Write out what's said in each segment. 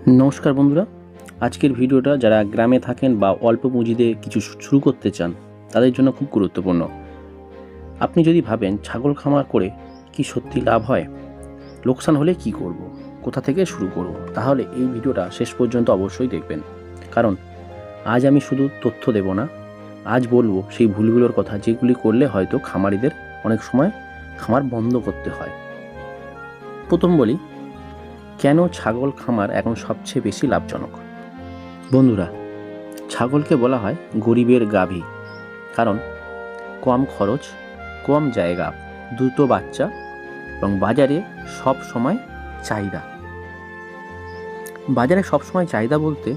নমস্কার বন্ধুরা আজকের ভিডিওটা যারা গ্রামে থাকেন বা অল্প পুঁজিতে কিছু শুরু করতে চান, তাদের জন্য খুব গুরুত্বপূর্ণ আপনি যদি ভাবেন ছাগল খামার করে কি সত্যি লাভ হয়, লোকসান হলে কি করব। কোথা থেকে শুরু করব। তাহলে এই ভিডিওটা শেষ পর্যন্ত অবশ্যই দেখবেন কারণ আজ আমি শুধু তথ্য দেব না, আজ বলব সেই ভুলগুলোর কথা যেগুলি করলে হয়তো খামারিদের অনেক সময় খামার বন্ধ করতে হয় প্রথম বলি কেন ছাগল খামার এখন সবচেয়ে বেশি লাভজনক? বন্ধুরা, ছাগলকে বলা হয় গরিবের গাভী। কারণ, কম খরচ, কম জায়গা, দ্রুত বাচ্চা এবং বাজারে সব সময় চাহিদা। বাজারে সব সময় চাহিদা বলতে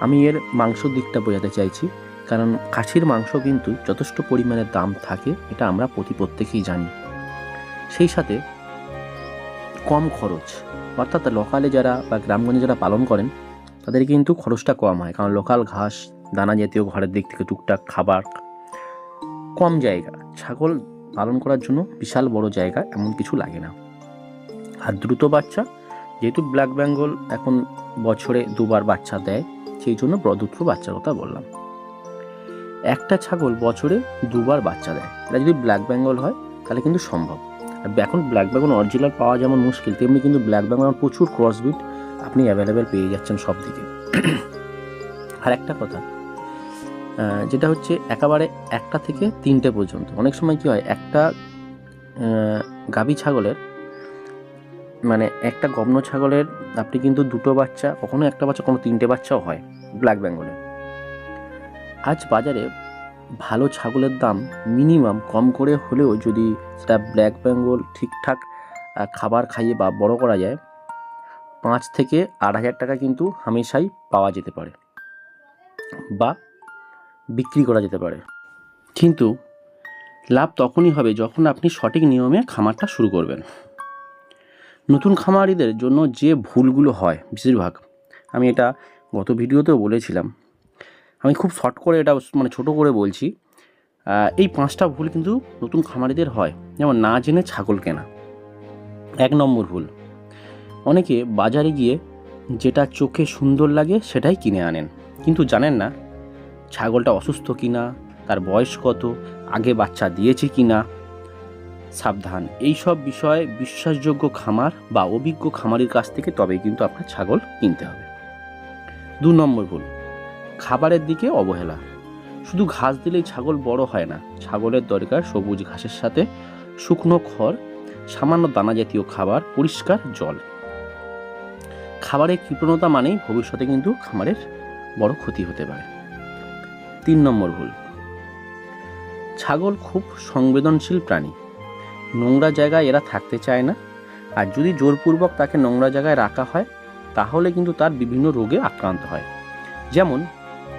আমি এর মাংস দিকটা বোঝাতে চাইছি। কারণ, খাসির মাংস কিন্তু যথেষ্ট পরিমাণে দাম থাকে, এটা আমরা প্রতি প্রত্যেকেই জানি। সেই সাথে কম খরচ অর্থাৎ লোকালে যারা বা গ্রামগঞ্জে যারা পালন করেন, তাদের কিন্তু খরচটা কম হয়। কারণ লোকাল ঘাস, দানা জাতীয় ঘরের দিক থেকে টুকটাক খাবার, কম জায়গা। ছাগল পালন করার জন্য বিশাল বড় জায়গা, এমন কিছু লাগে না। আর দ্রুত বাচ্চা, যেহেতু ব্ল্যাক বেঙ্গল এখন বছরে দুবার বাচ্চা দেয়, সেই জন্য দ্রুত বাচ্চার কথা বললাম। একটা ছাগল বছরে দুবার বাচ্চা দেয়। এটা যদি ব্ল্যাক বেঙ্গল হয়, তাহলে কিন্তু সম্ভব। এখন ব্ল্যাক বেঙ্গল অরিজিনাল পাওয়া যেমন মুশকিল, তেমনি কিন্তু ব্ল্যাক বেঙ্গল প্রচুর ক্রসবিট আপনি অ্যাভেলেবেল পেয়ে যাচ্ছেন সব দিকে আর একটা কথা যেটা হচ্ছে একেবারে একটা থেকে তিনটে পর্যন্ত। অনেক সময় কি হয়, একটা গাভী ছাগলের মানে একটা গম্ন ছাগলের আপনি কিন্তু দুটো বাচ্চা, কখনো একটা বাচ্চা কোনো তিনটে বাচ্চাও হয় ব্ল্যাক বেঙ্গলে আজ বাজারে ভালো ছাগলের দাম মিনিমাম কম করে হলেও যদি সেটা ব্ল্যাক বেঙ্গল ঠিকঠাক খাবার খাইয়ে বা বড় করা যায়, পাঁচ থেকে আট হাজার টাকা কিন্তু হামেশাই পাওয়া যেতে পারে বা বিক্রি করা যেতে পারে। কিন্তু লাভ তখনই হবে যখন আপনি সঠিক নিয়মে খামারটা শুরু করবেন। নতুন খামারিদের জন্য যে ভুলগুলো হয়, বেশিরভাগ, আমি এটা গত ভিডিওতেও বলেছিলাম আমি খুব শর্ট করে এটা মানে ছোট করে বলছি। এই পাঁচটা ভুল কিন্তু নতুন খামারিদের হয়। যেমন না জেনে ছাগল কেনা। এক নম্বর ভুল। অনেকে বাজারে গিয়ে যেটা চোখে সুন্দর লাগে সেটাই কিনে আনেন। কিন্তু জানেন না ছাগলটা অসুস্থ কিনা, তার বয়স কত, আগে বাচ্চা দিয়েছে কিনা? সাবধান। এই সব বিষয়ে বিশ্বাসযোগ্য খামার বা অভিজ্ঞ খামারির কাছ থেকে তবেই কিন্তু আপনার ছাগল কিনতে হবে। দু নম্বর ভুল। খাবারের দিকে অবহেলা। শুধু ঘাস দিলেই ছাগল বড় হয় না। ছাগলের দরকার সবুজ ঘাসের সাথে শুকনো খড়, সামান্য দানা জাতীয় খাবার, পরিষ্কার জল। খাবারের কৃপণতা মানেই ভবিষ্যতে কিন্তু খামারের বড় ক্ষতি হতে পারে। তিন নম্বর ভুল। ছাগল খুব সংবেদনশীল প্রাণী। নোংরা জায়গায় এরা থাকতে চায় না। আর যদি জোরপূর্বক তাকে নোংরা জায়গায় রাখা হয়, তাহলে কিন্তু তার বিভিন্ন রোগে আক্রান্ত হয়। যেমন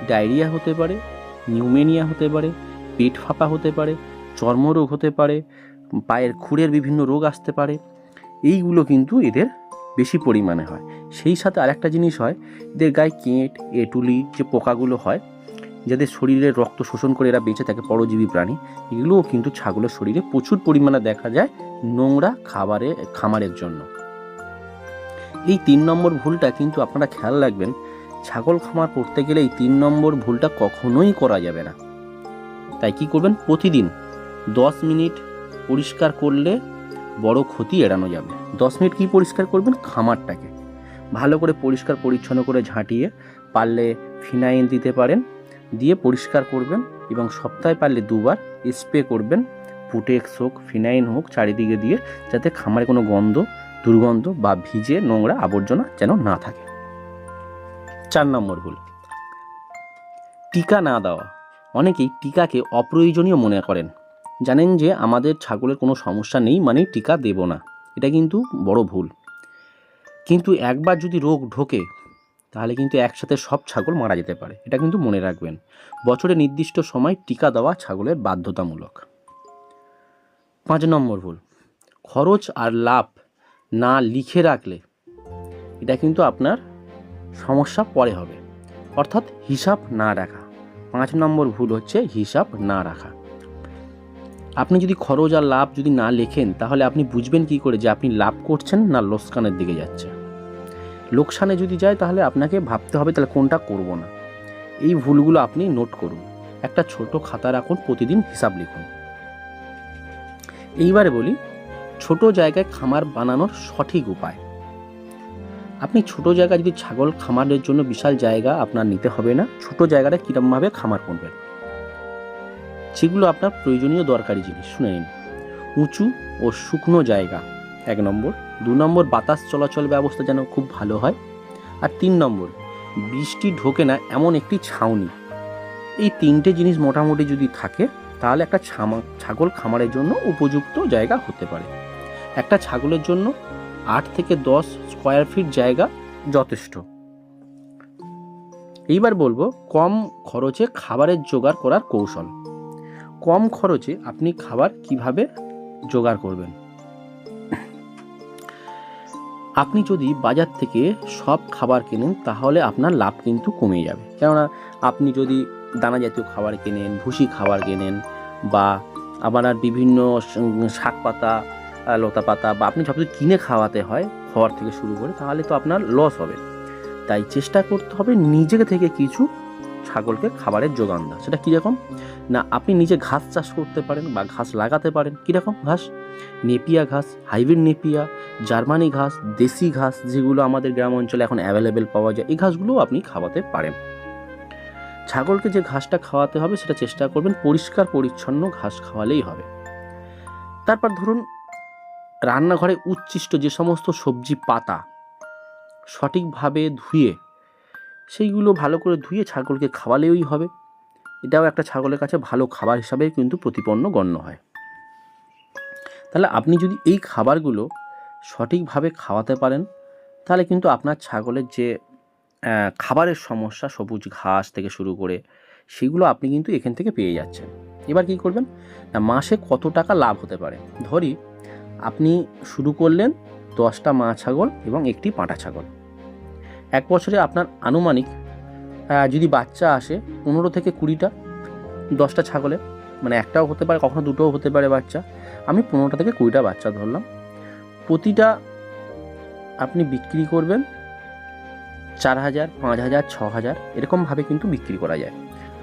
ডায়রিয়া হতে পারে, নিউমেনিয়া হতে পারে, পেট ফাঁপা হতে পারে, চর্মরোগ হতে পারে, পায়ের খুঁড়ের বিভিন্ন রোগ আসতে পারে, এইগুলো কিন্তু এদের বেশি পরিমাণে হয়। সেই সাথে আরেকটা জিনিস হয়, এদের গায়ে কেঁট, এটুলি যে পোকাগুলো হয়, যাদের শরীরে রক্ত শোষণ করে এরা বেঁচে থাকে, পরজীবী প্রাণী, এগুলোও কিন্তু ছাগলের শরীরে প্রচুর পরিমাণে দেখা যায় নোংরা খাবারে, খামারের জন্য। এই তিন নম্বর ভুলটা কিন্তু আপনারা খেয়াল রাখবেন ছাগল খামার করতে গেলে এই তিন নম্বর ভুলটা কখনোই করা যাবে না। তাই কি করবেন? প্রতিদিন দশ মিনিট পরিষ্কার করলে বড় ক্ষতি এড়ানো যাবে। দশ মিনিট কি পরিষ্কার করবেন? খামারটাকে। ভালো করে পরিষ্কার পরিচ্ছন্ন করে ঝাঁটিয়ে পারলে ফিনাইল দিতে পারেন, দিয়ে পরিষ্কার করবেন এবং সপ্তাহে পারলে দুবার স্প্রে করবেন। পুটেক্স হোক ফিনাইন হোক, চারিদিকে দিয়ে যাতে খামারে কোনো গন্ধ, দুর্গন্ধ বা ভিজে নোংরা আবর্জনা যেন না থাকে। চার নম্বর ভুল। টিকা না দেওয়া। অনেকেই টিকাকে অপ্রয়োজনীয় মনে করেন। জানেন যে আমাদের ছাগলের কোনো সমস্যা নেই মানে টিকা দেব না। এটা কিন্তু বড় ভুল। কিন্তু একবার যদি রোগ ঢোকে, তাহলে কিন্তু একসাথে সব ছাগল মারা যেতে পারে। এটা কিন্তু মনে রাখবেন। বছরে নির্দিষ্ট সময় টিকা দেওয়া ছাগলের বাধ্যতামূলক। পাঁচ নম্বর ভুল। খরচ আর লাভ না লিখে রাখলে, এটা কিন্তু আপনার সমস্যা পরে হবে। অর্থাৎ হিসাব না রাখা। পাঁচ নম্বর ভুল হচ্ছে হিসাব না রাখা। আপনি যদি খরচ আর লাভ যদি না লেখেন, তাহলে আপনি বুঝবেন কি করে যে আপনি লাভ করছেন না লোকসানের দিকে যাচ্ছে। লোকসানে যদি যায়, তাহলে আপনাকে ভাবতে হবে, তাহলে কোনটা করব না। এই ভুলগুলো আপনি নোট করুন। একটা ছোট খাতা রাখুন, প্রতিদিন হিসাব লিখুন। এইবারে বলি, ছোট জায়গায় খামার বানানোর সঠিক উপায়। আপনি ছোট জায়গায় যদি ছাগল খামারের জন্য বিশাল জায়গা আপনার নিতে হবে না, ছোট জায়গাটা কীরকমভাবে খামার করবেন? সেগুলো আপনার প্রয়োজনীয় দরকারি জিনিস, শুনে নিন। উঁচু ও শুকনো জায়গা, এক নম্বর। দু নম্বর, বাতাস চলাচল ব্যবস্থা যেন খুব ভালো হয়। আর তিন নম্বর, বৃষ্টি ঢোকে না এমন একটি ছাউনি। এই তিনটে জিনিস মোটামুটি যদি থাকে, তাহলে একটা ছাগল খামারের জন্য উপযুক্ত জায়গা হতে পারে। একটা ছাগলের জন্য আট থেকে দশ স্কোয়ার ফিট জায়গা যথেষ্ট। এইবার বলব, কম খরচে খাবারের জোগাড় করার কৌশল। কম খরচে আপনি খাবার কীভাবে জোগাড় করবেন? আপনি যদি বাজার থেকে সব খাবার কেনেন, তাহলে আপনার লাভ কিন্তু কমে যাবে। কেননা, আপনি যদি দানা জাতীয় খাবার কেনেন, ভুসি খাবার কেনেন, বা আপনার বিভিন্ন শাক পাতা, লতা পাতা, বা আপনি সব কিছু কিনে খাওয়াতে হয় খাওয়ার থেকে শুরু করে তাহলে তো আপনার লস হবে। তাই চেষ্টা করতে হবে নিজে থেকে কিছু ছাগলকে খাবারের যোগান দেওয়া সেটা কীরকম না, আপনি নিজে ঘাস চাষ করতে পারেন বা ঘাস লাগাতে পারেন। কীরকম ঘাস? নেপিয়া ঘাস, হাইব্রিড নেপিয়া, জার্মানি ঘাস, দেশি ঘাস যেগুলো আমাদের গ্রাম অঞ্চলে এখন অ্যাভেলেবেল পাওয়া যায়, এই ঘাসগুলোও আপনি খাওয়াতে পারেন। ছাগলকে যে ঘাসটা খাওয়াতে হবে সেটা চেষ্টা করবেন পরিষ্কার পরিচ্ছন্ন ঘাস খাওয়ালেই হবে। তারপর ধরুন রান্নাঘরে উচ্ছিষ্ট যে সমস্ত সবজি পাতা সঠিকভাবে ধুয়ে, সেইগুলো ভালো করে ধুয়ে ছাগলকে খাওয়ালেই হবে। এটাও একটা ছাগলের কাছে ভালো খাবার হিসাবে কিন্তু প্রতিপন্ন গণ্য হয়। তাহলে আপনি যদি এই খাবারগুলো সঠিকভাবে খাওয়াতে পারেন, তাহলে কিন্তু আপনার ছাগলের যে খাবারের সমস্যা, সবুজ ঘাস থেকে শুরু করে, সেগুলো আপনি কিন্তু এখান থেকে পেয়ে যাচ্ছেন। এবার কি করবেন? না, মাসে কত টাকা লাভ হতে পারে? ধরি আপনি শুরু করলেন দশটা মা ছাগল এবং একটি পাঁটা ছাগল। এক বছরে আপনার আনুমানিক যদি বাচ্চা আসে পনেরো থেকে কুড়িটা, দশটা ছাগলে মানে একটাও হতে পারে, কখনো দুটোও হতে পারে বাচ্চা, আমি পনেরোটা থেকে কুড়িটা বাচ্চা ধরলাম। প্রতিটা আপনি বিক্রি করবেন চার হাজার, পাঁচ হাজার, ছ হাজার এরকমভাবে কিন্তু বিক্রি করা যায়।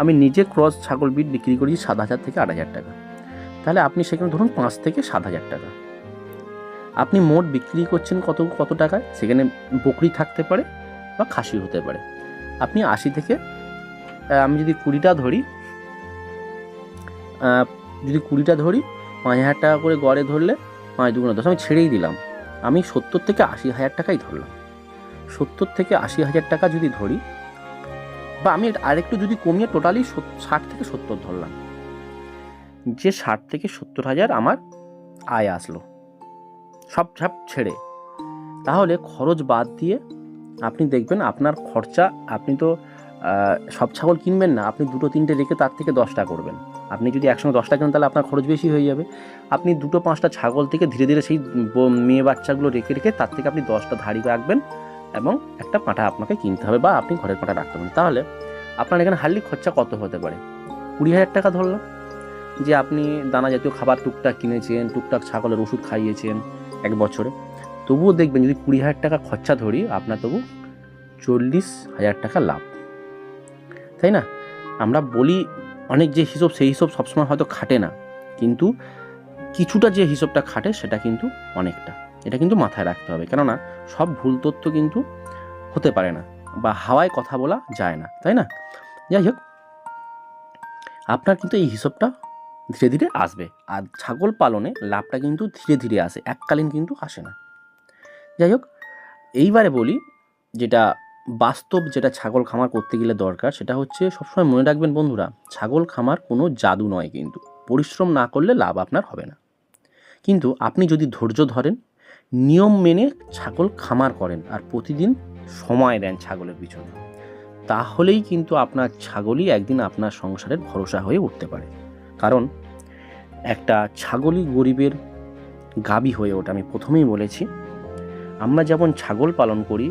আমি নিজে ক্রস ছাগল বিট বিক্রি করি সাত হাজার থেকে আট হাজার টাকা। তাহলে আপনি সেখানে ধরুন পাঁচ থেকে সাত হাজার টাকা। আপনি মোট বিক্রি করছেন কত কত টাকায় সেখানে বকরি থাকতে পারে বা খাসি হতে পারে। আপনি আশি থেকে আমি যদি কুড়িটা ধরি যদি কুড়িটা ধরি, পাঁচ হাজার টাকা করে গড়ে ধরলে পাঁচ দুগুণ দশ, আমি ছেড়েই দিলাম। আমি সত্তর থেকে আশি হাজার টাকাই ধরলাম। সত্তর থেকে আশি হাজার টাকা যদি ধরি, বা আমি আরেকটু যদি কমিয়ে টোটালি ষাট থেকে সত্তর ধরলাম, যে ষাট থেকে সত্তর হাজার আমার আয় আসলো। সব সব ছেড়ে। তাহলে খরচ বাদ দিয়ে আপনি দেখবেন আপনার খরচা, আপনি তো সব ছাগল কিনবেন না, আপনি দুটো, তিনটে রেখে তার থেকে দশটা করবেন। আপনি যদি একসঙ্গে দশটা কেনেন, তাহলে আপনার খরচ বেশি হয়ে যাবে। আপনি দুটো, পাঁচটা ছাগল থেকে ধীরে ধীরে সেই মেয়ে বাচ্চাগুলো রেখে রেখে তার থেকে আপনি দশটা ধাড়ি রাখবেন এবং একটা পাঁঠা আপনাকে কিনতে হবে বা আপনি ঘরের পাঁঠা রাখতে পারেন তাহলে আপনার এখানে হার্ডলি খরচা কত হতে পারে? কুড়ি হাজার টাকা ধরলাম। যে আপনি দানা জাতীয় খাবার টুকটাক কিনেছেন, টুকটাক ছাগলের ওষুধ খাইয়েছেন এক বছরে। তবুও দেখবেন যদি কুড়ি হাজার টাকা খরচা ধরি, আপনার তবু চল্লিশ হাজার টাকা লাভ। তাই না? আমরা বলি অনেক যে হিসাব, সেই হিসাব সবসময় হয়তো খাটে না। কিন্তু কিছুটা যে হিসাবটা খাটে, সেটা কিন্তু অনেকটা। এটা কিন্তু মাথায় রাখতে হবে। কেননা সব ভুল তথ্য কিন্তু হতে পারে না বা হাওয়ায় কথা বলা যায় না। তাই না? যাই হোক, আপনার কিন্তু এই হিসাবটা ধীরে ধীরে আসবে। আর ছাগল পালনে লাভটা কিন্তু ধীরে ধীরে আসে, এককালীন কিন্তু আসে না। যাই হোক, এইবারে বলি যেটা বাস্তব যেটা ছাগল খামার করতে গেলে দরকার সেটা হচ্ছে সবসময় মনে রাখবেন বন্ধুরা, ছাগল খামার কোনো জাদু নয় কিন্তু। পরিশ্রম না করলে লাভ আপনার হবে না। কিন্তু আপনি যদি ধৈর্য ধরেন, নিয়ম মেনে ছাগল খামার করেন আর প্রতিদিন সময় দেন ছাগলের পিছনে, তাহলেই কিন্তু আপনার ছাগলই একদিন আপনার সংসারের ভরসা হয়ে উঠতে পারে। কারণ একটা ছাগলই গরিবের গাবি হয়ে ওঠে। আমি প্রথমেই বলেছি, আমরা যেমন ছাগল পালন করি,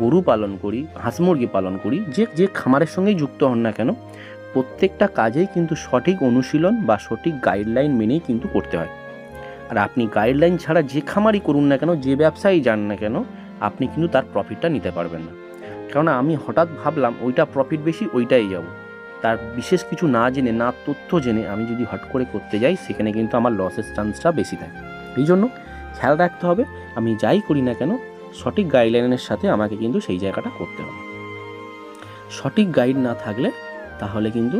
গরু পালন করি, হাঁস মুরগি পালন করি, যে যে খামারের সঙ্গেই যুক্ত হন না কেন, প্রত্যেকটা কাজেই কিন্তু সঠিক অনুশীলন বা সঠিক গাইডলাইন মেনেই কিন্তু করতে হয়। আর আপনি গাইডলাইন ছাড়া যে খামারই করুন না কেন, যে ব্যবসায়ী যান না কেন, আপনি কিন্তু তার প্রফিটটা নিতে পারবেন না। কেননা আমি হঠাৎ ভাবলাম, ওইটা প্রফিট বেশি, ওইটাই যাব। তার বিশেষ কিছু না জেনে, না তথ্য জেনে আমি যদি হট করে করতে যাই, সেখানে কিন্তু আমার লসের চান্সটা বেশি থাকে। এই জন্য খেয়াল রাখতে হবে, আমি যাই করি না কেন, সঠিক গাইডলাইনের সাথে আমাকে কিন্তু সেই জায়গাটা করতে হবে। সঠিক গাইড না থাকলে তাহলে কিন্তু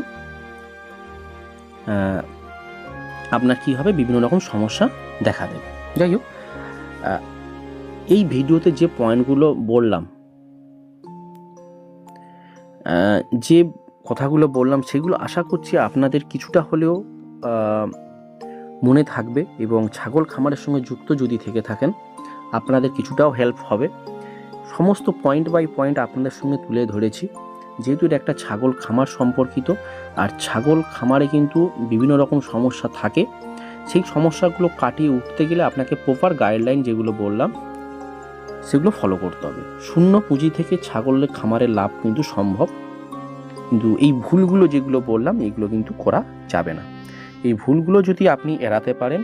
আপনার কি হবে? বিভিন্ন রকম সমস্যা দেখা দেবে। যাই হোক এই ভিডিওতে যে পয়েন্টগুলো বললাম যে কথাগুলো বললাম, সেগুলো আশা করছি আপনাদের কিছুটা হলেও মনে থাকবে এবং ছাগল খামারের সঙ্গে যুক্ত যদি থেকে থাকেন, আপনাদের কিছুটাও হেল্প হবে। সমস্ত পয়েন্ট বাই পয়েন্ট আপনাদের সঙ্গে তুলে ধরেছি। যেহেতু এটা একটা ছাগল খামার সম্পর্কিত, আর ছাগল খামারে কিন্তু বিভিন্ন রকম সমস্যা থাকে। সেই সমস্যাগুলো কাটিয়ে উঠতে গেলে আপনাকে প্রপার গাইডলাইন যেগুলো বললাম, সেগুলো ফলো করতে হবে। শূন্য পুঁজি থেকে ছাগলের খামারের লাভ কিন্তু সম্ভব। কিন্তু এই ভুলগুলো যেগুলো বললাম, এগুলো কিন্তু করা যাবে না। এই ভুলগুলো যদি আপনি এড়াতে পারেন,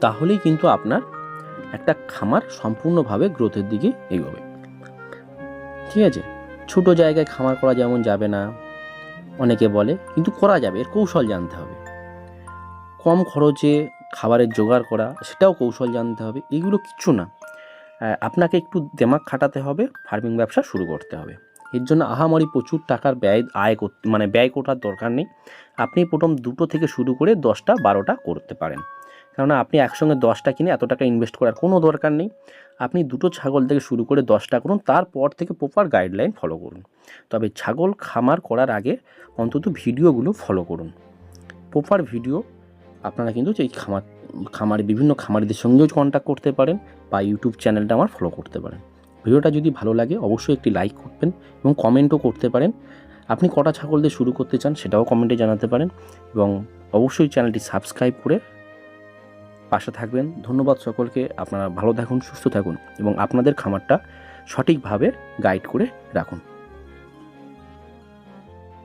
তাহলেই কিন্তু আপনার একটা খামার সম্পূর্ণভাবে গ্রোথের দিকে এগোবে। ঠিক আছে? ছোট জায়গায় খামার করা যেমন যাবে না, অনেকে বলে, কিন্তু করা যাবে, এর কৌশল জানতে হবে। কম খরচে খাবারের জোগাড় করা, সেটাও কৌশল জানতে হবে, এগুলো কিচ্ছু না। আপনাকে একটু দেমাগ খাটাতে হবে, ফার্মিং ব্যবসা শুরু করতে হবে। এর জন্য আহামরি প্রচুর টাকার ব্যয়, আয় করতে মানে ব্যয় করার দরকার নেই। আপনি প্রথম দুটো থেকে শুরু করে দশটা, বারোটা করতে পারেন। কেননা আপনি একসঙ্গে দশটা কিনে এত টাকা ইনভেস্ট করার কোনো দরকার নেই। আপনি দুটো ছাগল থেকে শুরু করে দশটা করুন, তারপর থেকে প্রপার গাইডলাইন ফলো করুন। তবে ছাগল খামার করার আগে অন্তত ভিডিওগুলো ফলো করুন। প্রপার ভিডিও আপনারা কিন্তু এই খামার, খামারে, বিভিন্ন খামারিদের সঙ্গেও কন্ট্যাক্ট করতে পারেন বা ইউটিউব চ্যানেলটা আমার ফলো করতে পারেন। ভিডিওটা যদি ভালো লাগে, অবশ্যই একটি লাইক করবেন এবং কমেন্টও করতে পারেন। আপনি কটা ছাগল দিয়ে শুরু করতে চান সেটাও কমেন্টে জানাতে পারেন এবং অবশ্যই চ্যানেলটি সাবস্ক্রাইব করে পাশে থাকবেন। ধন্যবাদ সকলকে, আপনারা ভালো থাকুন, সুস্থ থাকুন এবং আপনাদের খামারটা সঠিকভাবে গাইড করে রাখুন।